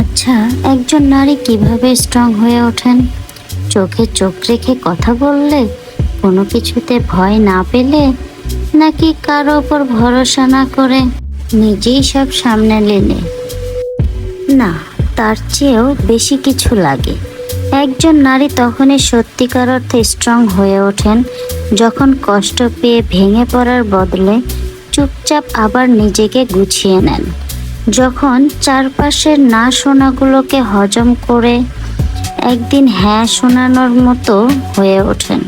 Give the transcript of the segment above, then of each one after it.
আচ্ছা একজন নারী কীভাবে স্ট্রং হয়ে ওঠেন? চোখে চোখ রেখে কথা বললে কোনো কিছুতে ভয় না পেলে নাকি কারও ওপর ভরসা না করে নিজেই সব সামনে লেনে? না, তার চেয়েও বেশি কিছু লাগে। একজন নারী তখনই সত্যিকার অর্থে স্ট্রং হয়ে ওঠেন, যখন কষ্ট পেয়ে ভেঙে পড়ার বদলে চুপচাপ আবার নিজেকে গুছিয়ে নেন। যখন চারপাশের না শোনাগুলোকে হজম করে একদিন হ্যাঁ শোনানোর মতো হয়ে ওঠেন।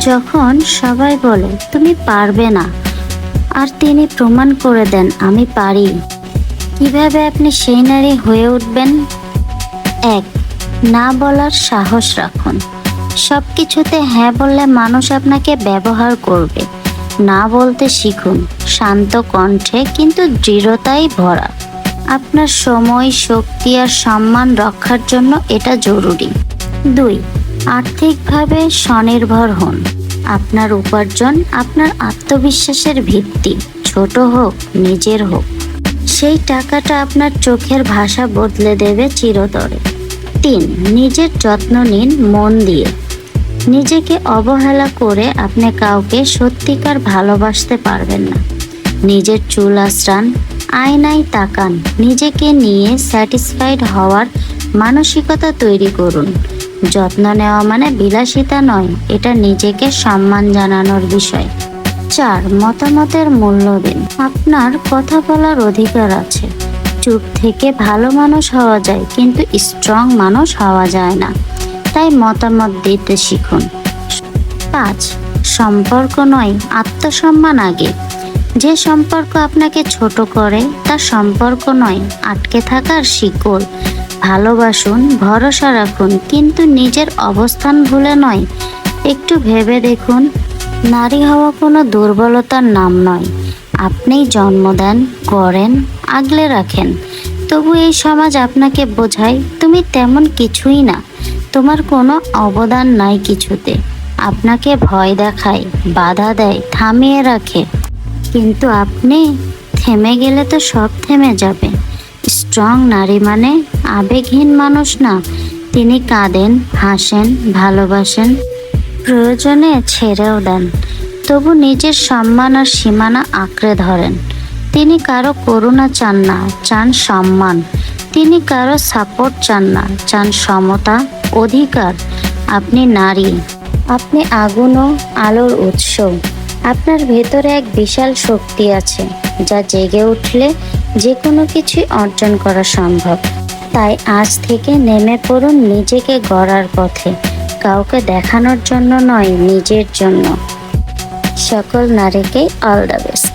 যখন সবাই বলে, তুমি পারবে না। আর তিনি প্রমাণ করে দেন, আমি পারি। কীভাবে আপনি সেই নারী হয়ে উঠবেন? এক, না বলার সাহস রাখুন। সব কিছুতে হ্যাঁ বললে মানুষ আপনাকে ব্যবহার করবে। না বলতে শিখুন। শান্ত কণ্ঠে কিন্তু দৃঢ়তাই ভরা। আপনার সময়, শক্তি আর সম্মান রক্ষার জন্য এটা জরুরি। দুই, আর্থিকভাবে স্বনির্ভর হন। আপনার উপার্জন আপনার আত্মবিশ্বাসের ভিত্তি। ছোট হোক, নিজের হোক। সেই টাকাটা আপনার চোখের ভাষা বদলে দেবে চিরতরে। তিন, নিজের যত্ন নিন মন দিয়ে। নিজেকে অবহেলা করে আপনি কাউকে সত্যিকার ভালোবাসতে পারবেন না। নিজের চুল আশ্রান, আয়নায় তাকান, নিজেকে নিয়ে স্যাটিসফাইড হওয়ার মানসিকতা তৈরি করুন। যত্ন নেওয়া মানে বিলাসিতা নয়, এটা নিজেকে সম্মান জানানোর বিষয়। চার, মতামতের মূল্য দিন। আপনার কথা বলার অধিকার আছে। চুপ থেকে ভালো মানুষ হওয়া যায়, কিন্তু স্ট্রং মানুষ হওয়া যায় না। তাই মতামত দিতে শিখুন। পাঁচ, সম্পর্ক নয়, আত্মসম্মান আগে। যে সম্পর্ক আপনাকে ছোট করে তা সম্পর্ক নয়, আটকে থাকার শিকড় ভালোবাসুন, ভরসা রাখুন, কিন্তু নিজের অবস্থান ভুলে নয়। একটু ভেবে দেখুন, নারী হওয়া কোনো দুর্বলতার নাম নয়। আপনি জন্ম দেন করেন আগলে রাখেন। তবু এই সমাজ আপনাকে বোঝায়, তুমি তেমন কিছুই না। তোমার কোনো অবদান নাই কিছুতে। আপনাকে ভয় দেখায়, বাধা দেয়, থামিয়ে রাখে। কিন্তু আপনি থেমে গেলে তো সব থেমে যাবে। স্ট্রং নারী মানে আবেগহীন মানুষ না। তিনি কাঁদেন, হাসেন, ভালোবাসেন, প্রয়োজনে ছেড়েও দেন। তবু নিজের সম্মান আর সীমানা আঁকড়ে ধরেন। তিনি কারও করুণা চান না, চান সম্মান। তিনি কারও সাপোর্ট চান না, চান সমতা অধিকার, আপনি নারী। আপনি আগুন ও আলোর উৎস। আপনার ভেতরে এক বিশাল শক্তি আছে, যা জেগে উঠলে যে কোনো কিছুই অর্জন করা সম্ভব। তাই আজ থেকে নেমে পড়ুন নিজেকে গড়ার পথে, কাউকে দেখানোর জন্য নয়, নিজের জন্য। সকল নারীকেই অল দ্য বেস্ট